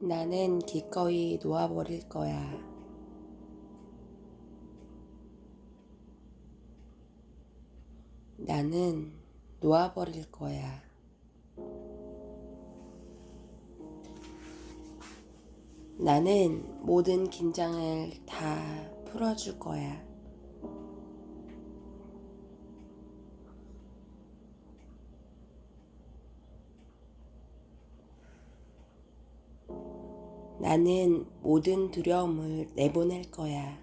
나는 기꺼이 놓아버릴 거야. 나는 놓아버릴 거야. 나는 모든 긴장을 다 풀어줄 거야. 나는 모든 두려움을 내보낼 거야.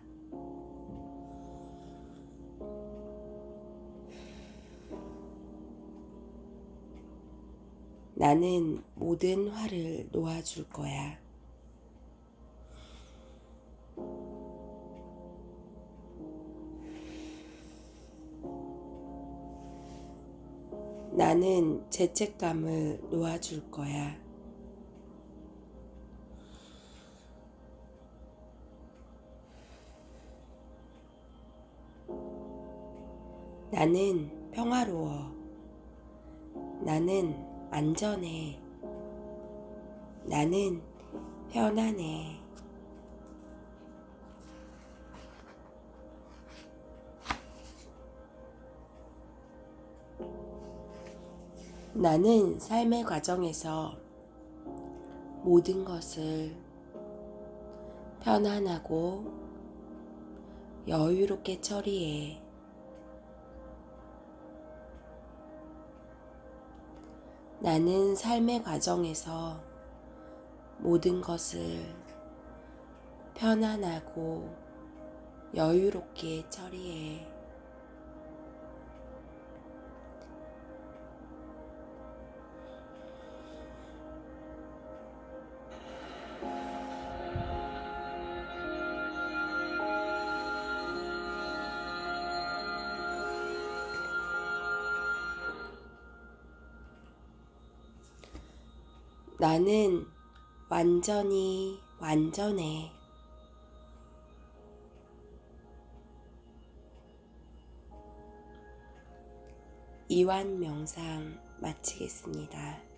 나는 모든 화를 놓아줄 거야. 나는 죄책감을 놓아줄 거야. 나는 평화로워. 나는 안전해. 나는 편안해. 나는 삶의 과정에서 모든 것을 편안하고 여유롭게 처리해. 나는 삶의 과정에서 모든 것을 편안하고 여유롭게 처리해. 나는 완전히 완전해. 이완 명상 마치겠습니다.